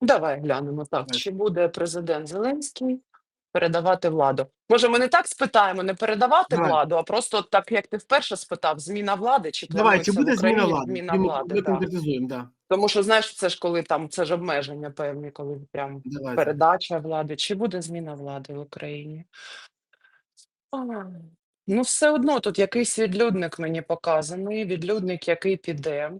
Давай глянемо так, чи буде президент Зеленський передавати владу. Може, ми не так спитаємо, не передавати Давай. владу, а просто так, як ти вперше спитав, зміна влади чи Давай, чи планується буде в зміна Україні влади? зміна Ми, влади? ми да. конкретизуємо, да. Тому що знаєш, це ж коли там це ж обмеження певні, коли прям Давай. передача влади. Чи буде зміна влади в Україні? А, Ну, все одно тут якийсь відлюдник мені показаний, відлюдник, який піде.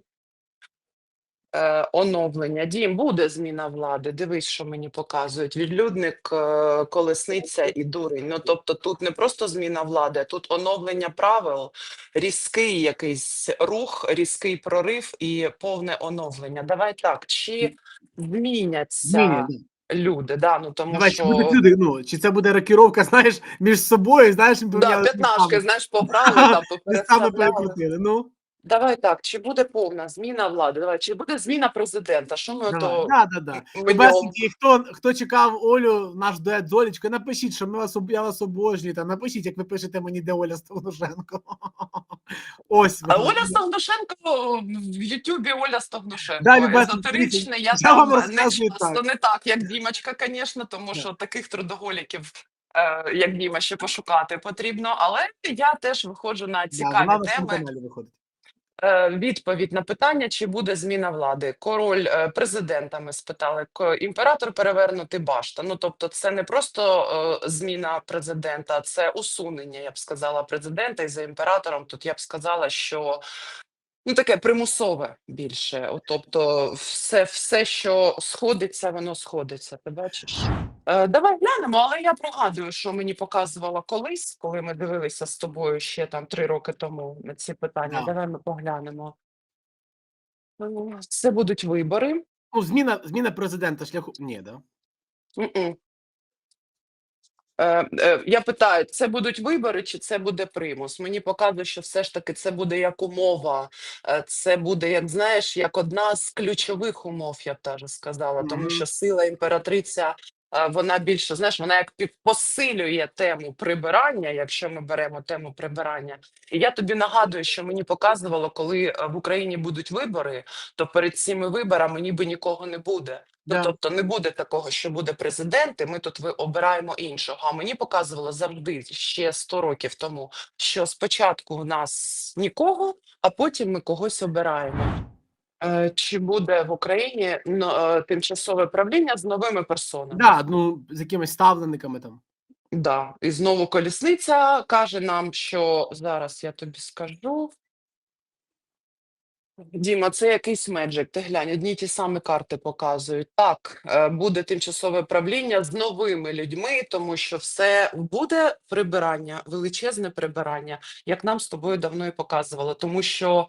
Е, оновлення. Дім, буде зміна влади. Дивись, що мені показують. Відлюдник, е, колесниця і дурень. Ну, тобто тут не просто зміна влади, тут оновлення правил, різкий якийсь рух, різкий прорив і повне оновлення. Давай так, чи зміняться Зміни, люди? Да, ну, тому Давай, що... чи будуть люди, ну, чи це буде рокіровка, знаєш, між собою, знаєш, Да, п'ятнашки, знаєш, пограли там, Містами попереставляли. перекрутили, ну. Давай так, чи буде повна зміна влади? Давай, чи буде зміна президента? Що ми Давай. то Да, да, да. бачите, хто, хто чекав Олю, наш дует з напишіть, що ми вас, об- я вас обожнюю, там, напишіть, як ви пишете мені, де Оля Стогнушенко. Ось. А вона. Оля Стогнушенко в Ютубі Оля Стогнушенко. Да, Люба, Езотеричне, я, я вам там не розказую часто так. не так, як Дімочка, звісно, тому що таких трудоголіків, е, як Діма, ще пошукати потрібно. Але я теж виходжу на Да, цікаві вона на теми. каналі виходить. Е, Відповідь на питання, чи буде зміна влади. Король е, президента ми спитали. Імператор перевернутий башта. Ну тобто, це не просто е, зміна президента, це усунення, я б сказала, президента. І за імператором тут я б сказала, що ну таке примусове більше. Тобто, все, все, що сходиться, воно сходиться. Ти бачиш? Е, давай глянемо, але я пригадую, що мені показувала колись, коли ми дивилися з тобою ще там три роки тому на ці питання. Да. Давай ми поглянемо. Ну, Це будуть вибори. Ну, зміна, зміна президента шляху. Ні, да. М-м. Е, е, я питаю, це будуть вибори чи це буде примус? Мені показує, що все ж таки це буде як умова, е, це буде, як знаєш, як одна з ключових умов, я б теж сказала, тому Мгм. що сила імператриця. Вона більше, знаєш, вона як посилює тему прибирання, якщо ми беремо тему прибирання. І я тобі нагадую, що мені показувало, коли е, в Україні будуть вибори, то перед цими виборами ніби нікого не буде. Ну, Да. тобто не буде такого, що буде президент, і ми тут ви обираємо іншого. А мені показувало завжди ще 100 років тому, що спочатку в нас нікого, а потім ми когось обираємо. Е, Чи буде в Україні ну, е, тимчасове правління з новими персонами? Да, ну, з якимись ставленниками там. Да. І знову колісниця каже нам, що зараз я тобі скажу. Діма, це якийсь меджик. Ти глянь, одні й ті самі карти показують. Так, е, буде тимчасове правління з новими людьми, тому що все буде прибирання, величезне прибирання, як нам з тобою давно і показувало. Тому що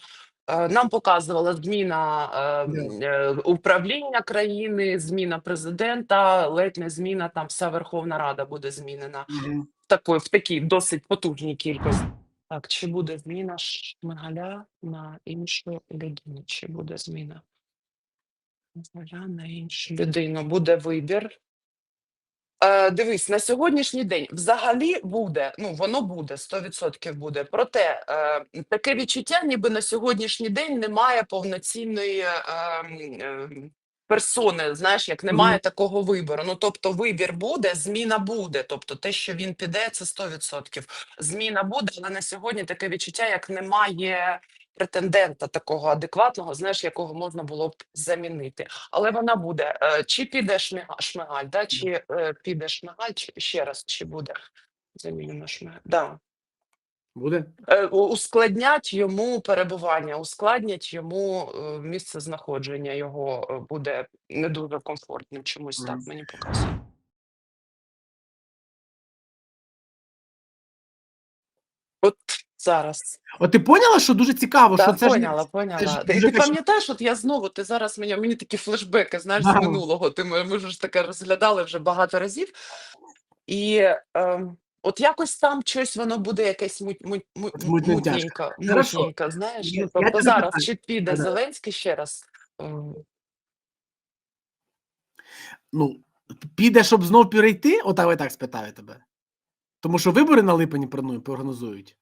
нам показувала зміна е, е, управління країни, зміна президента, ледь не зміна, там вся Верховна Рада буде змінена Мгм. такої, в такій досить потужній кількості. Так, чи буде зміна Шмигаля на іншу людину? Чи буде зміна Шмигаля на іншу людину? Буде вибір. Е, дивись, на сьогоднішній день взагалі буде, ну воно буде, 100% буде. Проте е, таке відчуття, ніби на сьогоднішній день немає повноцінної е, е, персони. Знаєш, як немає Мгм. такого вибору. Ну тобто, вибір буде, зміна буде. Тобто, те, що він піде, це 100%. Зміна буде, але на сьогодні таке відчуття, як немає претендента такого адекватного, знаєш, якого можна було б замінити. Але вона буде. Е, Чи піде Шмига- Шмигаль, да? чи е, піде Шмигаль, чи ще раз, чи буде замінено Шмигаль. Да. Буде? Е, у- Ускладнять йому перебування, ускладнять йому е, місце знаходження. Його е, буде не дуже комфортним. Чомусь так Мгм. мені показує. От зараз. От ти поняла, що дуже цікаво, що Так, це поняла, ж це поняла. ж Ти, дуже ти кач- пам'ятаєш, от я знову, ти зараз мені, мені такі флешбеки, знаєш, з Ага. минулого. Ти ми, ми ж таке розглядали вже багато разів. І ем, от якось там щось воно буде якесь муть, муть, муть, Мутним тяжко. мутненько, Хорошо. мутненько, знаєш. Я- Ну, я тобто тебе зараз питаю. чи піде Да-да. Зеленський ще раз? Ем, Ну, піде, щоб знов перейти, отак я так спитаю тебе. Тому що вибори на липені прогнозують.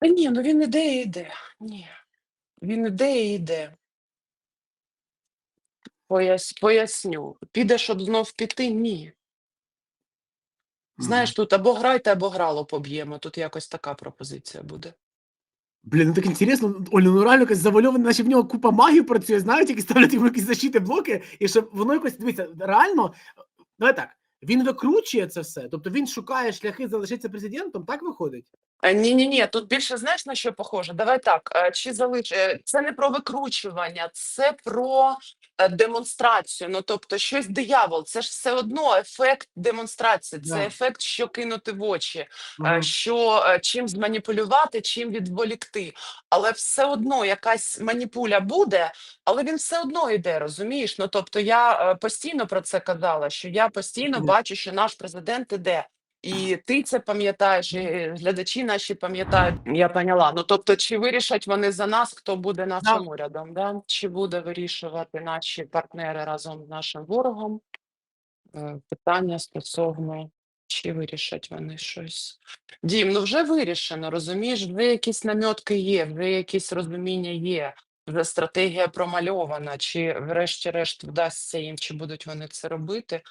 Та ні, ну він іде і йде. Ні. Він іде і йде. Пояс, поясню. Піде, щоб знов піти? Ні. Знаєш, тут або грайте, або грало поб'ємо. Тут якось така пропозиція буде. Блін, ну так інтересно, Оля, ну реально якось завальовано, наче в нього купа магів працює, знають, які ставлять йому якісь защити блоки, і щоб воно якось дивіться, реально, давай так, він викручує це все, тобто він шукає шляхи залишитися президентом, так виходить? Ні, ні, ні, тут більше знаєш на що похоже? Давай так. е, Чи залиш... е, це не про викручування, це про е, демонстрацію. Ну тобто, щось диявол, це ж все одно ефект демонстрації, це Да. ефект, що кинути в очі, е, Ага. що е, чим зманіпулювати, чим відволікти. Але все одно якась маніпуля буде, але він все одно йде, розумієш? Ну тобто, я е, постійно про це казала, що я постійно Мгм. бачу, що наш президент іде. І ти це пам'ятаєш, і глядачі наші пам'ятають. Я поняла. Ну тобто, чи вирішать вони за нас, хто буде нашим урядом? Да? Чи буде вирішувати наші партнери разом з нашим ворогом? Е, Питання стосовно, чи вирішать вони щось. Дім, ну вже вирішено, розумієш, вже якісь намітки є, вже якісь розуміння є, вже стратегія промальована, чи врешті-решт вдасться їм, чи будуть вони це робити.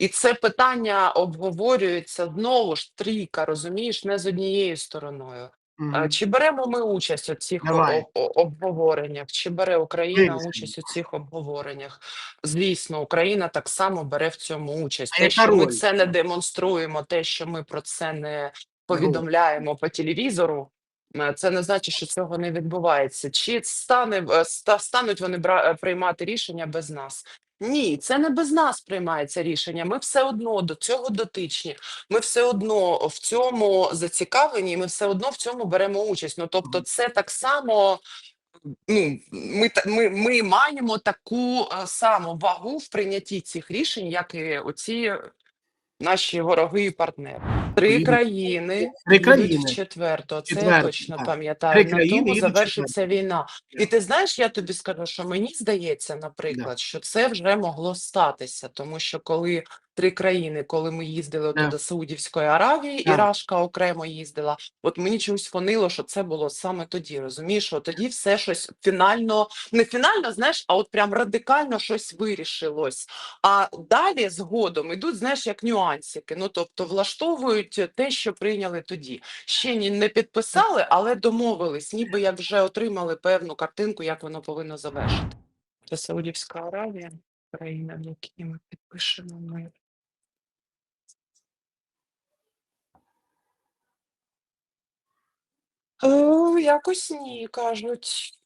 І це питання обговорюється знову ж трійка, розумієш, не з однією стороною. А Мгм. Чи беремо ми участь у цих Давай. о- о- обговореннях? Чи бере Україна Вирішимо. участь у цих обговореннях? Звісно, Україна так само бере в цьому участь. А Те, яка що ми роль? це не демонструємо, те, що ми про це не повідомляємо по телевізору, е, це не значить, що цього не відбувається. Чи стане е, ста- стануть вони бра- е, приймати рішення без нас? Ні, це не без нас приймається рішення. Ми все одно до цього дотичні. Ми все одно в цьому зацікавлені, і ми все одно в цьому беремо участь. Ну тобто, це так само. Ну, ми, та- ми, ми маємо таку е, саму вагу в прийнятті цих рішень, як і оці наші вороги і партнери. Три країни Три країни. в четверто. Це я точно так. пам'ятаю. Три На країни тому їдуть завершиться війна. І ти знаєш, я тобі скажу, що мені здається, наприклад, що це вже могло статися, тому що коли три країни, коли ми їздили Да. до Саудівської Аравії, Да. і Рашка окремо їздила, от мені чомусь фонило, що це було саме тоді. Розумієш, що тоді все щось фінально, не фінально, знаєш, а от прям радикально щось вирішилось. А далі згодом ідуть, знаєш, як нюансики. Ну тобто влаштовують те, що прийняли тоді. Ще ні не підписали, але домовились, ніби як вже отримали певну картинку, як воно повинно завершити. Це Саудівська Аравія, країна, в якій ми підпишемо ми. Е, якось ні, кажуть.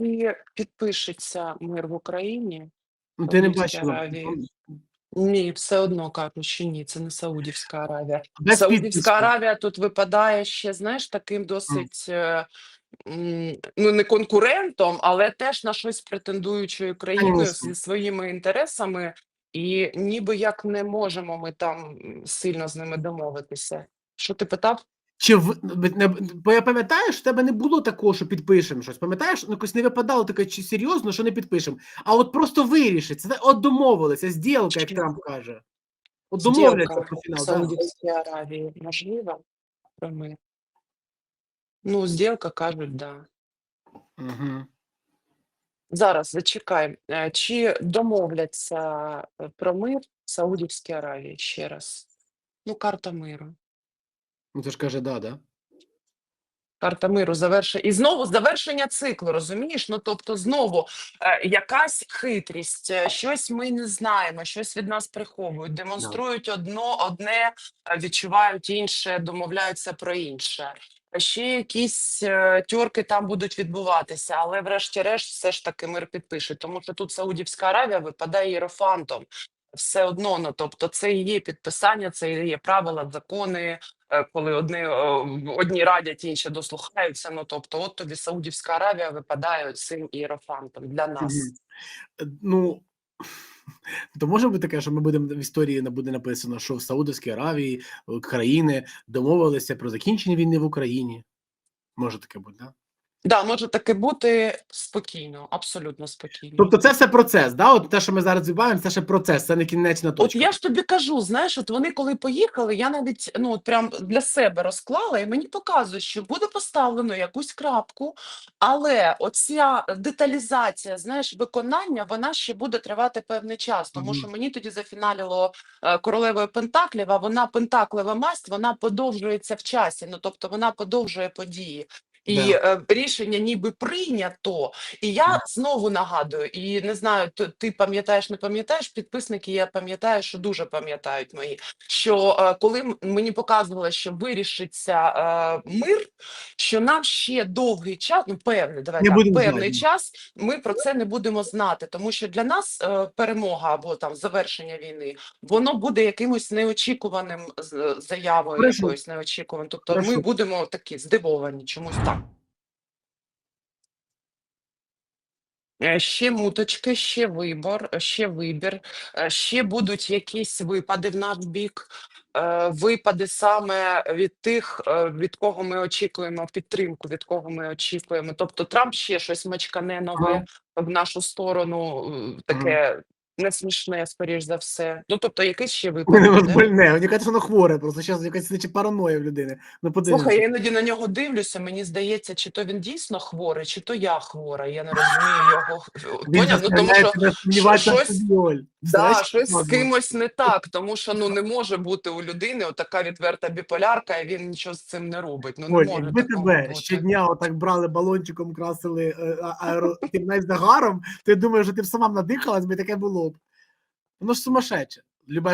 І підпишеться мир в Україні. Ну, ти не Саудівській бачила. Аравії. Ні, все одно кажуть, що ні, це не Саудівська Аравія. Без Саудівська підпису. Аравія тут випадає ще, знаєш, таким досить е, м, ну не конкурентом, але теж на щось претендуючою країною Конечно. зі своїми інтересами, і ніби як не можемо ми там м, сильно з ними домовитися. Що ти питав? Чи в не- бо я пам'ятаю, що в тебе не було такого, що підпишемо щось. Пам'ятаєш, ну якось не випадало таке чи серйозно, що не підпишемо. А от просто вирішить. Це от домовилися, зділка, як? Трамп каже. От домовляться про фінал. Саудівській Аравії можлива про мир? Ну, зділка кажуть, да. Угу. Зараз зачекай, е, чи домовляться е, про мир в Саудівській Аравії ще раз? Ну, карта миру. Ну це ж каже, да, да. Карта миру завершення. І знову завершення циклу, розумієш? Ну тобто, знову е, якась хитрість, е, щось ми не знаємо, щось від нас приховують, демонструють одно, одне, е, відчувають інше, домовляються про інше. Ще якісь е, тьорки там будуть відбуватися, але врешті-решт все ж таки мир підпишуть, тому що тут Саудівська Аравія випадає єрофантом. Все одно, ну тобто, це і є підписання, це і є правила, закони, е, коли одні, одні радять, інші дослухаються. Ну тобто, от тобі Саудівська Аравія випадає цим іерофантом для нас. Е, Ну то може бути таке, що ми будемо в історії буде написано, що в Саудовській Аравії е, країни домовилися про закінчення війни в Україні. Може таке бути, да? Да, може таке бути спокійно, абсолютно спокійно. Тобто це все процес, да? От те, що ми зараз відбуваємо, це ще процес, це не кінечна От точка. я ж тобі кажу, знаєш, от вони коли поїхали, я навіть ну от прям для себе розклала, і мені показує, що буде поставлено якусь крапку, але оця деталізація, знаєш, виконання, вона ще буде тривати певний час. Тому Мгм. що мені тоді зафіналіло е, королевою Пентаклів, а вона пентаклева масть, вона подовжується в часі. Ну тобто вона подовжує події. І е, рішення ніби прийнято, і я знову нагадую, і не знаю, ти, пам'ятаєш, не пам'ятаєш, підписники, я пам'ятаю, що дуже пам'ятають мої, що е, коли мені показували, що вирішиться е, мир, що нам ще довгий час, ну певний, давай Не так, певний знати. час, ми про це не будемо знати, тому що для нас е, перемога або там завершення війни, воно буде якимось неочікуваним заявою, Хорошо. якоюсь неочікуваним. Тобто ми будемо такі здивовані чомусь так. Е, Ще муточки, ще вибор, е, ще вибір, е, ще будуть якісь випади в наш бік, е, випади саме від тих, е, від кого ми очікуємо підтримку, від кого ми очікуємо. Тобто Трамп ще щось мачкане нове в нашу сторону, е, таке не смішне, скоріш за все. Ну тобто, якийсь ще випад Мене больне, мені кажуть, воно хворе, просто зараз якась наче параноя в людини. Ну подивимося. Слухай, я іноді на нього дивлюся. Мені здається, чи то він дійсно хворий, чи то я хвора. Я не розумію його. Поняв? Ну, тому що в щось- Да, щось з кимось не так, тому що ну не може бути у людини така відверта біполярка, і він нічого з цим не робить. Ну не Оль, може якби такого тебе бути. щодня отак брали балончиком, красили е, а- аеро, ти навіть загаром, то я думаю, що ти б сама надихалась, би таке було. Воно ж сумасшедше.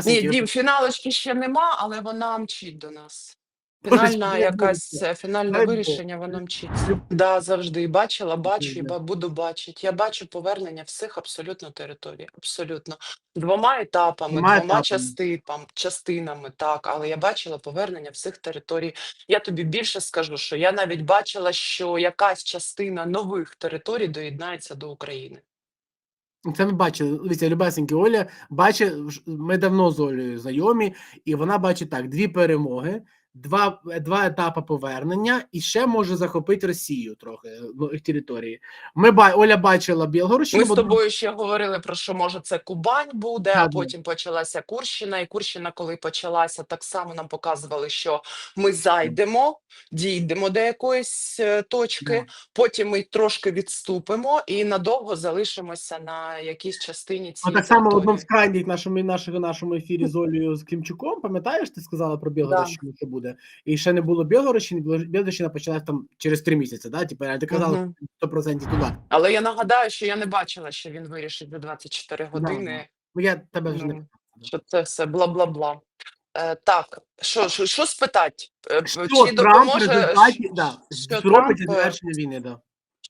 Ні, дім, фіналочки ще нема, але вона мчить до нас. Фінальна дай якась е, фінальне Дай вирішення, воно мчить. Да, завжди бачила, бачу і буду бачити. Я бачу повернення всіх абсолютно територій. Абсолютно двома етапами, Двома двома частинами, частинами, так, але я бачила повернення всіх територій. Я тобі більше скажу, що я навіть бачила, що якась частина нових територій доєднається до України. Це ми бачили. Дивіться, любесенькі Оля бачить, ми давно з Олею знайомі, і вона бачить так: дві перемоги, два, два етапи повернення, і ще може захопити Росію трохи ну, їх території. Ми ба- Оля бачила Білгородщину. Ми з бо- тобою ще говорили про що може це Кубань буде, а потім почалася Курщина. І Курщина, коли почалася, так само нам показували, що ми зайдемо, дійдемо до якоїсь е, точки, потім ми трошки відступимо і надовго залишимося на якійсь частині цієї так само в одному з крайніх нашому, нашому, нашому ефірі з Олею з Клімчуком, пам'ятаєш, ти сказала про Білгородщину, що буде? І ще не було Білгородщини, Білгород- почалася там через три місяці, да? Типу, ти казала Мгм. 100% туди. Але я нагадаю, що я не бачила, що він вирішить за 24 години. Ну, я тебе вже не Ну, що це все бла-бла-бла. Е, так, що, що, що спитати? Е, Що Чи Трамп допоможе, результаті, да, що зробить Трамп, е, завершення війни, да.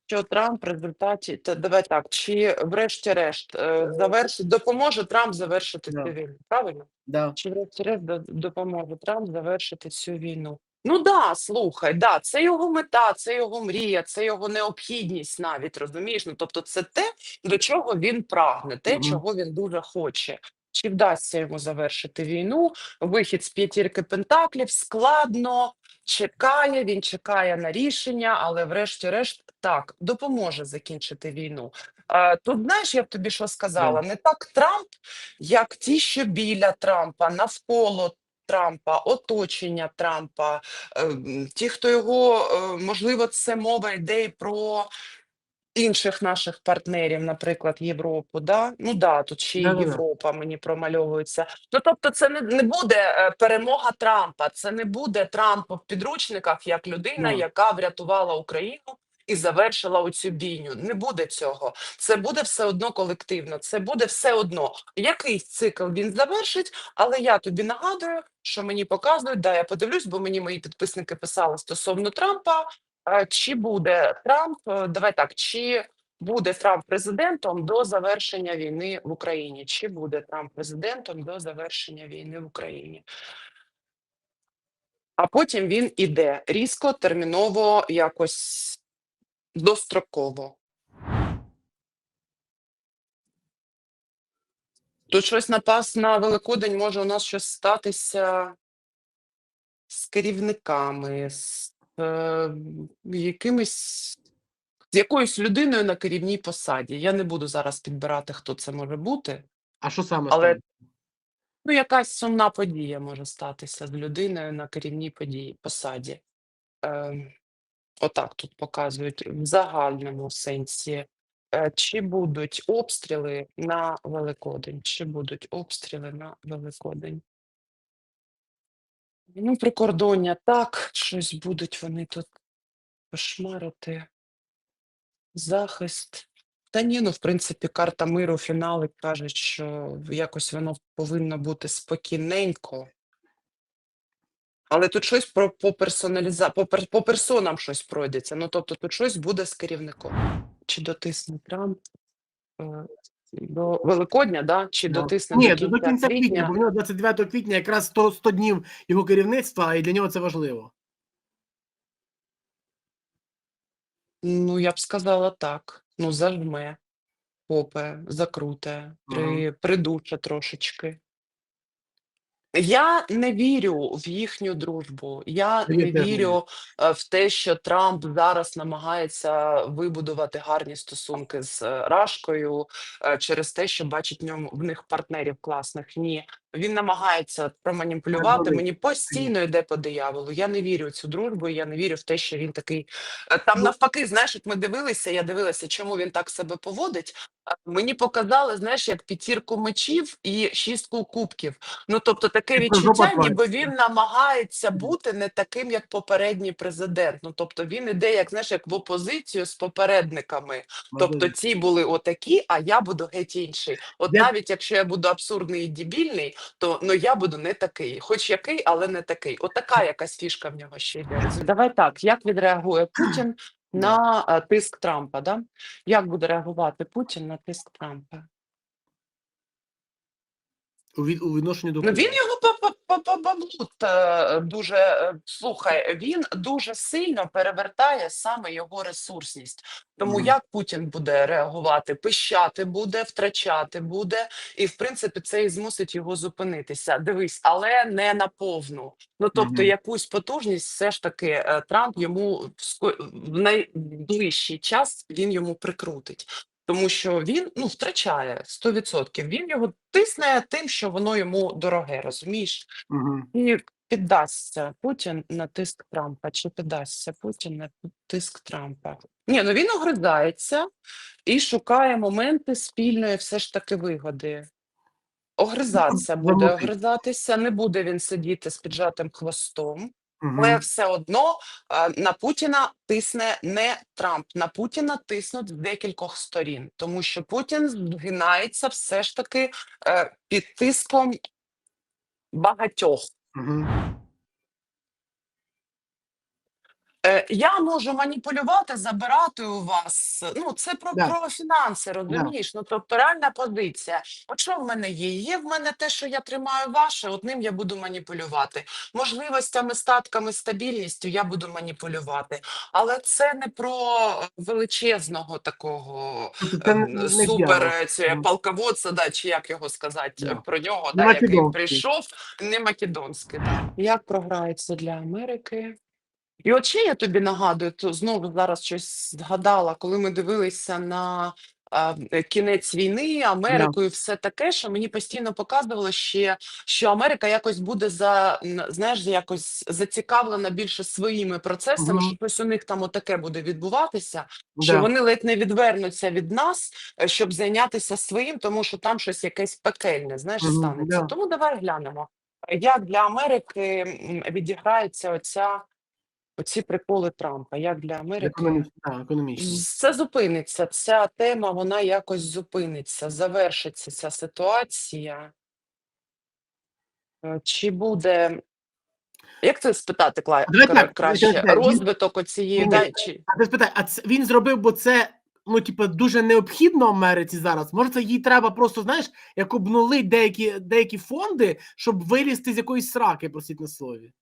Що Трамп в результаті, та давай так, чи врешті-решт е, завершить, допоможе Трамп завершити Да. цю війну, правильно? Да. Чи врешті-решт до- допоможе Трамп завершити цю війну? Ну да, слухай, да, це його мета, це його мрія, це його необхідність навіть, розумієш? Ну, тобто це те, до чого він прагне, те, Мгм. чого він дуже хоче. Чи вдасться йому завершити війну? Вихід з п'ятірки Пентаклів складно, чекає, він чекає на рішення, але врешті-решт так, допоможе закінчити війну. Е, тут знаєш, я б тобі що сказала? Не так Трамп, як ті, що біля Трампа, навколо Трампа, оточення Трампа, е, ті, хто його, е, можливо, це мова йде і про інших наших партнерів, наприклад, Європу. Да? Ну да, тут ще й Європа мені промальовується. Ну тобто, це не, не буде е, перемога Трампа, це не буде Трамп в підручниках як людина, яка врятувала Україну. І завершила оцю бійню. Не буде цього. Це буде все одно колективно. Це буде все одно. Якийсь цикл він завершить, але я тобі нагадую, що мені показують. Да, я подивлюсь, бо мені мої підписники писали стосовно Трампа. Чи буде Трамп? е, Давай так, чи буде Трамп президентом до завершення війни в Україні? Чи буде Трамп президентом до завершення війни в Україні? А потім він іде різко, терміново, якось достроково. Тут щось напас на Великодень може у нас щось статися з керівниками, з е, якимись з якоюсь людиною на керівній посаді. Я не буду зараз підбирати, хто це може бути. А що саме Але стане? ну, якась сумна подія може статися з людиною на керівній події, посаді. Е, отак тут показують в загальному сенсі. Е, чи будуть обстріли на Великодень? Чи будуть обстріли на Великодень? Ну, прикордоння так, щось будуть вони тут кошмарити. Захист. Та ні, ну, в принципі, карта миру, фінали кажуть, що якось воно повинно бути спокійненько. Але тут щось про по персоналіза... по, пер... по персонам щось пройдеться. Ну, тобто тут щось буде з керівником. Чи дотисне Трамп е, до Великодня, да? чи Да. дотисне Ні, до до, кінця, до кінця квітня, квітня? бо в нього 29 квітня якраз 100, 100 днів його керівництва, і для нього це важливо. Ну, я б сказала так. Ну, зажме, попе, закруте, при, придуче трошечки. Я не вірю в їхню дружбу. Я Я не теж не вірю е, в те, що Трамп зараз намагається вибудувати гарні стосунки з е, Рашкою е, через те, що бачить в ньому в них партнерів класних. Ні, він намагається проманіпулювати. Мені постійно йде по дияволу. Я не вірю в цю дружбу. Я не вірю в те, що він такий. Е, Там Ну- навпаки, знаєш, от ми дивилися. Я дивилася, чому він так себе поводить. А Мені показали, знаєш, як п'ятірку мечів і шістку кубків. Ну тобто, таке відчуття, ніби він намагається бути не таким, як попередній президент. Ну тобто він іде, як знаєш, як в опозицію з попередниками. Тобто ці були отакі, а я буду геть інший. От навіть якщо я буду абсурдний і дебільний, то ну я буду не такий, хоч який, але не такий. Отака якась фішка в нього ще йде. Давай так, як відреагує Путін на е, тиск Трампа? Да? Як буде реагувати Путін на тиск Трампа? у, від, у відношенні до Ну він дуже е, слухай. Він дуже сильно перевертає саме його ресурсність. Тому Мгм. як Путін буде реагувати, пищати буде, втрачати буде, і в принципі це і змусить його зупинитися. Дивись, але не на повну. Ну тобто, Мгм. якусь потужність, все ж таки, е, Трамп йому в найближчий час він йому прикрутить. Тому що він ну втрачає 100%. Він його тисне тим, що воно йому дороге, розумієш? Мгм. І піддасться Путін на тиск Трампа. Чи піддасться Путін на тиск Трампа? Ні, ну він огридається і шукає моменти спільної все ж таки вигоди. Огризатися буде огризатися, не буде він сидіти з піджатим хвостом. Мгм. Але все одно е, на Путіна тисне не Трамп, на Путіна тиснуть з декількох сторін, тому що Путін згинається все ж таки е, під тиском багатьох. Мгм. Е, Я можу маніпулювати, забирати у вас. Ну, це про, Да. про фінанси, розумієш? Ну, тобто реальна позиція. От що в мене є? Є в мене те, що я тримаю ваше, от ним я буду маніпулювати. Можливостями, статками, стабільністю я буду маніпулювати. Але це не про величезного такого Тобто це не- ем, не супер е, цього полководця, да, чи як його сказати Да. е, про нього, да, який македонський. прийшов, не македонський. Да. Як програється для Америки? І от ще я тобі нагадую, то знову зараз щось згадала, коли ми дивилися на е, кінець війни, Америку і все таке, що мені постійно показувало ще, що Америка якось буде за знаєш, якось зацікавлена більше своїми процесами, Мгм. що щось у них там отаке буде відбуватися, що Да. вони ледь не відвернуться від нас, е, щоб зайнятися своїм, тому що там щось якесь пекельне, знаєш, Мгм, станеться. да. Тому давай глянемо, як для Америки м, відіграється оця. Оці приколи Трампа, як для Америки, да, економічно. це зупиниться. Ця тема вона якось зупиниться, завершиться ця ситуація. Е, Чи буде, як це спитати, Кла... Давай кра- так, краще? давай так, він- Розвиток оцієї Ні-ні. да, чи А ти спитай, а це він зробив, бо це ну, типу, дуже необхідно Америці зараз. Може, це їй треба просто, знаєш, як обнулити деякі, деякі фонди, щоб вилізти з якоїсь сраки, просить на слові.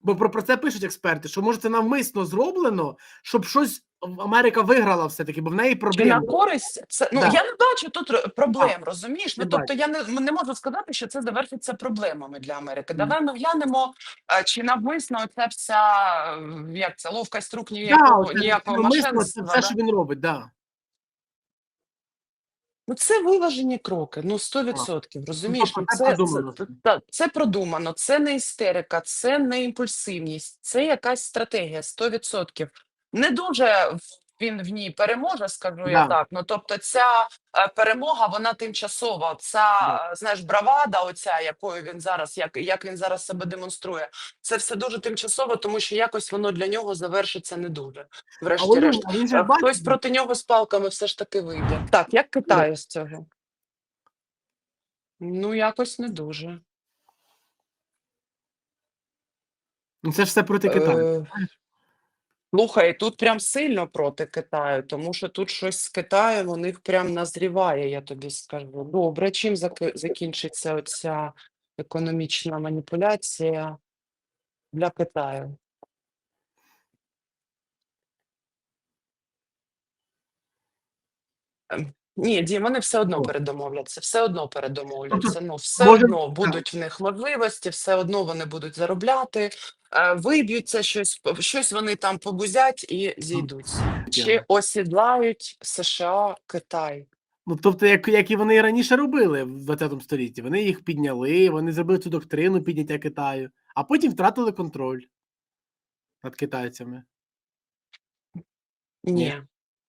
Бо про, про це пишуть експерти, що може це навмисно зроблено, щоб щось Америка виграла все-таки, бо в неї Чи на користь це ну Да. я не бачу тут проблем, розумієш? не Ну тобто я не, не можу сказати, що це завершиться проблемами для Америки. Мгм. Давай ми глянемо, чи навмисно ця вся як це ловкость рук Да, ніякого оце ніякого навмисно це все, да? що він робить, да. Ну, це виважені кроки, ну 100%, розумієш? тобто Ну, це це, це, це, це продумано, це не істерика, це не імпульсивність, це якась стратегія 100%. Не дуже він в ній переможе, скажу я так. Ну тобто, ця е, перемога, вона тимчасова. Ця Да. е, знаєш, бравада, оця, якою він зараз, як, як він зараз себе демонструє, це все дуже тимчасово, тому що якось воно для нього завершиться не дуже. Врешті-решт. Е, Хтось проти нього з палками все ж таки вийде. Так, як Китаю з цього? Ну, якось не дуже. ну, це ж все проти Китаю. Слухай, тут прям сильно проти Китаю, тому що тут щось з Китаєм у них прям назріває, я тобі скажу. Добре, чим заки- закінчиться оця економічна маніпуляція для Китаю? Ем, Ні, Дім, вони все одно передомовляться, все одно передомовляться. Ну, все може, одно будуть в них можливості, все одно вони будуть заробляти, е, виб'ються щось, щось вони там побузять і зійдуться. Чи осідлають США Китай? Ну, тобто, як, як і вони і раніше робили в 20 столітті. Вони їх підняли, вони зробили цю доктрину підняття Китаю, а потім втратили контроль над китайцями. Ні, Ні.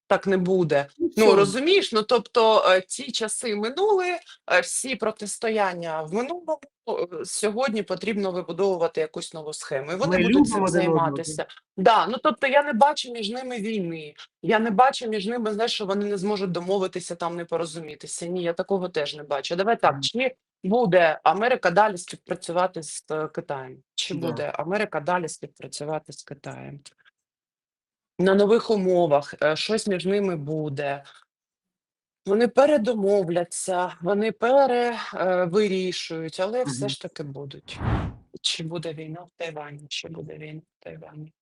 Так не буде. Ну розумієш, ну тобто е, ті часи минули, е, всі протистояння в минулому. е, Сьогодні потрібно вибудовувати якусь нову схему, і вони Ми будуть цим займатися. Да, ну тобто я не бачу між ними війни. Я не бачу між ними, знаєш, що вони не зможуть домовитися там, не порозумітися. Ні, я такого теж не бачу. Давай так, чи буде Америка далі співпрацювати з Китаєм? Чи Да. буде Америка далі співпрацювати з Китаєм? На нових умовах е, щось між ними буде. Вони передомовляться, вони перевирішують, але все ж таки будуть. Чи буде війна в Тайвані? Чи буде війна в Тайвані?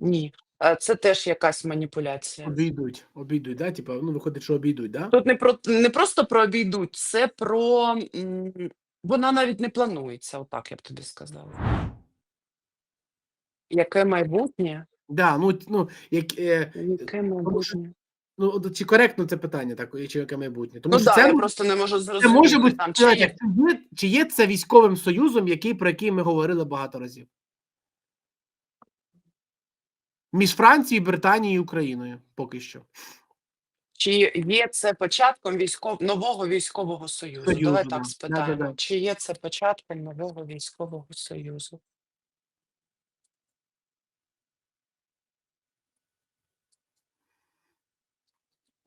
Ні. Е, Це теж якась маніпуляція. Обійдуть, обійдуть, да? Типа, ну, виходить, що обійдуть, да? Тут не про не просто про обійдуть, це про вона навіть не планується, отак я б тобі сказала. Яке майбутнє? Да, ну, ну, як, е, Яке тому що майбутнє? ну, от чи коректно це питання, так, чи яке майбутнє? Тому Ну що так, це, я просто не можу це зрозуміти може бути там, чи є чи є, чи є це військовим союзом, який, про який ми говорили багато разів. Між Францією, Британією і Україною поки що. Чи є це початком військов... нового військового союзу? Союзу, Давай да. так спитаємо. Да-да-да. Чи є це початком нового військового союзу?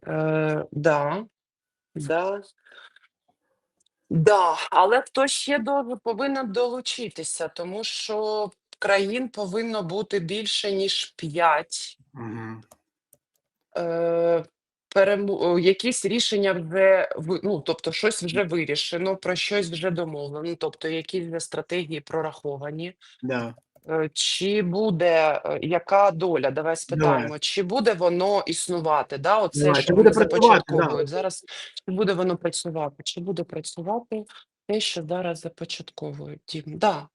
Е, да, да. Да, але хто ще до, повинен долучитися, тому що країн повинно бути більше, ніж 5. Угу. е, перему... о, якісь рішення вже ви- ну, тобто щось вже вирішено, про щось вже домовлено, тобто якісь вже стратегії прораховані. Да. Е, Чи буде е, яка доля? Давай спитаємо, чи буде воно існувати? Да? Оце, Давай, що буде працювати, да. зараз. Чи буде воно працювати? Чи буде працювати те, що зараз започатковують? Дім? Да.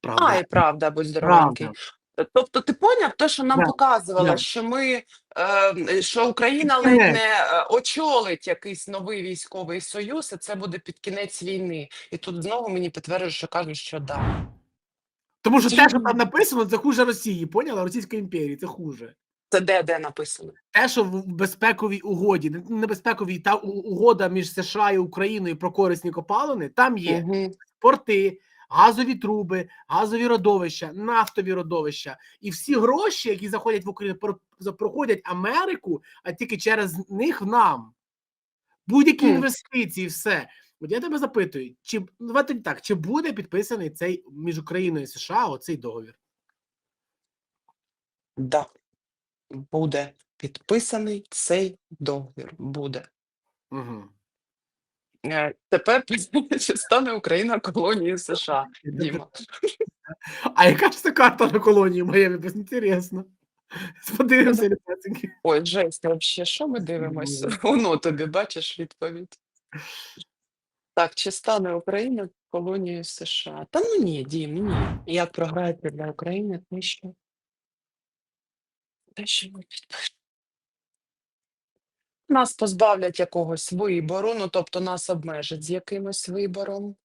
Правда. А, і правда, будь здоровенький. Е, Тобто, ти поняв те, що нам Да, показувало, да. що ми е, що Україна ледь не очолить якийсь новий військовий союз, і це буде під кінець війни. І тут знову мені підтверджують, що кажуть, що да. Тому що те, що там написано, це хуже Росії, поняла? Російської імперії, це хуже. Це де де написано? Те, що в безпековій угоді, не- не безпековій, та угода між США і Україною про корисні копалини, там є Угу. порти, газові труби, газові родовища, нафтові родовища. І всі гроші, які заходять в Україну, проходять Америку, а тільки через них нам. Будь-які інвестиції, все. От я тебе запитую, чи ну, давайте так, чи буде підписаний цей між Україною і США оцей договір? Да. Буде підписаний цей договір. Буде. Угу. Е, Тепер чи стане Україна колонією США? Діма. А яка ж це карта на колонії Майами? Без інтересно. Подивимося. Ой, жесть, вообще, що ми дивимося? Воно тобі, бачиш відповідь. Так, чи стане Україна колонією США? Та ну ні, Дім, ні. Як програєте для України, те що? Те, що ми підпишемо. Нас позбавлять якогось вибору, ну тобто нас обмежать з якимось вибором.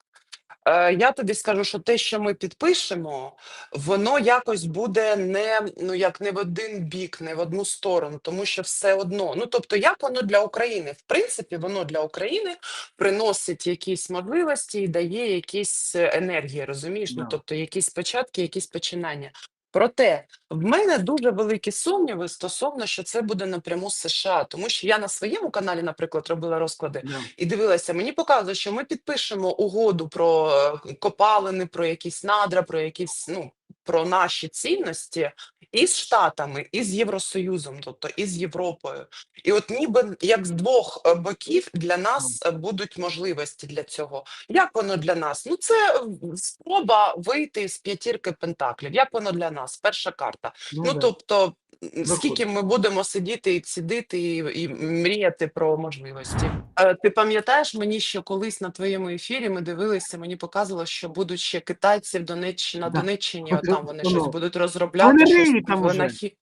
Е, я тобі скажу, що те, що ми підпишемо, воно якось буде не ну як не в один бік, не в одну сторону, тому що все одно. Ну тобто, як воно для України? В принципі, воно для України приносить якісь можливості і дає якісь е, енергії, розумієш? Ну тобто, якісь початки, якісь починання. Проте в мене дуже великі сумніви стосовно, що це буде напряму з США, тому що я на своєму каналі, наприклад, робила розклади yeah. і дивилася, мені показує, що ми підпишемо угоду про е, копалини, про якісь надра, про якісь ну про наші цінності із Штатами, і з Євросоюзом, тобто із Європою. І от ніби як з двох е, боків для нас е, будуть можливості для цього. Як воно для нас? Ну це е, спроба вийти з п'ятірки пентаклів. Як воно для нас? Перша карта. Ну, Ну тобто. Скільки ми будемо сидіти і цідити і, і мріяти про можливості. Е, Ти пам'ятаєш мені, що колись на твоєму ефірі ми дивилися, мені показувало, що будуть ще китайці в Донеччині, на Донеччині, От там вони щось будуть розробляти. Вони щось риють там уже. винахід-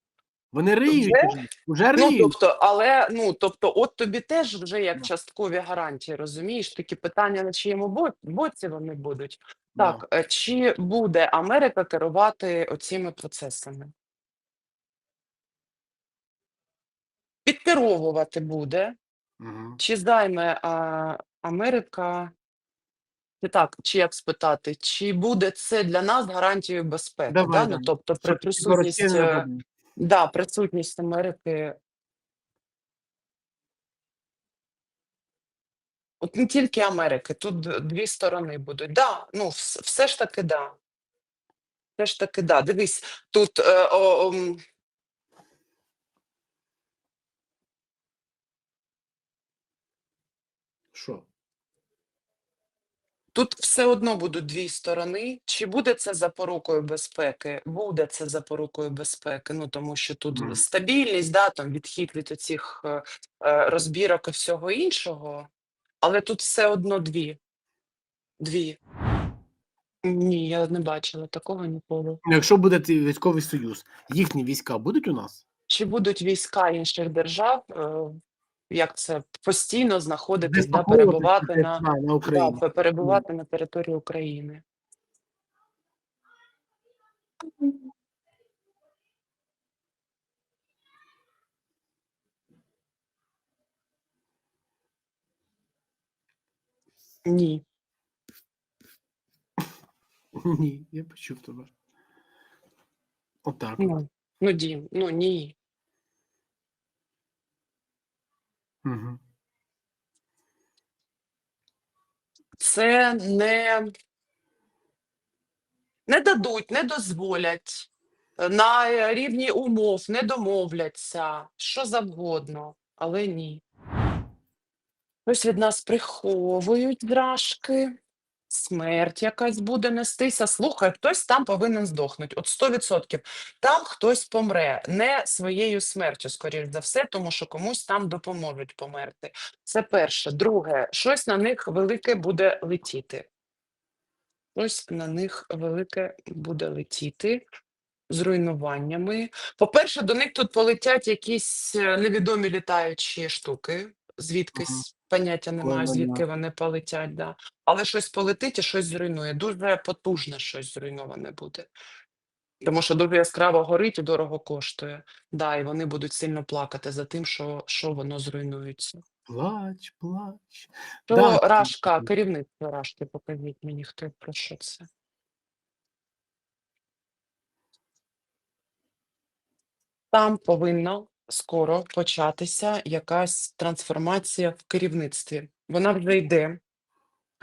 Вони риють Вже? уже. Уже Ну, риють. тобто, але ну тобто, от тобі теж вже як Да. часткові гарантії, розумієш? Такі питання на чиєму бо- боці вони будуть. Да. Так, е, чи буде Америка керувати оціми процесами? Підкеровувати буде, Мгм. чи займе а, Америка, чи так, чи як спитати, чи буде це для нас гарантією безпеки? Давай, да? Ну, тобто, при Щоб присутність, не е, да, присутність Америки. От не тільки Америки, тут д- дві сторони будуть. Да, ну вс- все ж таки, да. Все ж таки, да. Дивись, тут е, о, ом, Що? Тут все одно будуть дві сторони. Чи буде це запорукою безпеки? Буде це запорукою безпеки. Ну тому що тут Мгм. стабільність, да, там відхід від оцих е, е, розбірок і всього іншого. Але тут все одно дві. Дві. Ні, я не бачила такого ніколи. Ну, Якщо буде військовий союз, їхні війська будуть у нас? Чи будуть війська інших держав, е, як це постійно знаходитись, да, перебувати на, на, да, Україні. пе- перебувати на території України? Ні. Ні, я почув тебе. Отак. Ну, ну Дім, ну ні. Це не, не дадуть, не дозволять. На рівні умов не домовляться, що завгодно, але ні. Ось від нас приховують зражки, смерть якась буде нестися. Слухай, хтось там повинен здохнути. От 100%. Там хтось помре, не своєю смертю, скоріш за все, тому що комусь там допоможуть померти. Це перше. Друге, щось на них велике буде летіти. Щось на них велике буде летіти з руйнуваннями. По-перше, до них тут полетять якісь е, невідомі літаючі штуки, звідкись поняття немає, звідки вони полетять. Да. Але щось полетить і щось зруйнує. Дуже потужне щось зруйноване буде. Тому що дуже яскраво горить і дорого коштує. Да, і вони будуть сильно плакати за тим, що, що воно зруйнується. Плач, плач. То Да, Рашка, керівництво Рашки, покажіть мені, хто про що це. Там повинна скоро початися якась трансформація в керівництві. Вона вже йде.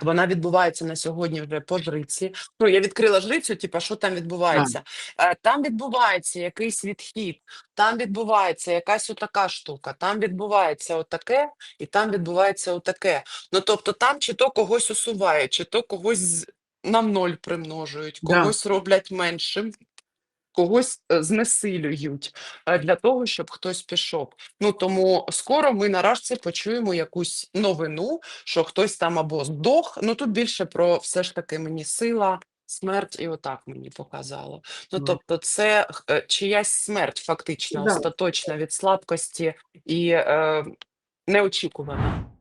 Вона відбувається на сьогодні вже по жриці. Ну, я відкрила жрицю, типа, що там відбувається? Е, Там відбувається якийсь відхід, там відбувається якась отака штука, там відбувається отаке, і там відбувається отаке. Ну, тобто там чи то когось усувають, чи то когось на ноль примножують, Да. когось роблять меншим, когось е, знесилюють е, для того, щоб хтось пішов. Ну тому скоро ми наразі почуємо якусь новину, що хтось там або здох. Ну тут більше про все ж таки мені сила. Смерть і отак мені показало. Ну тобто, це е, чиясь смерть, фактично, Да. остаточна від слабкості і е, неочікувана.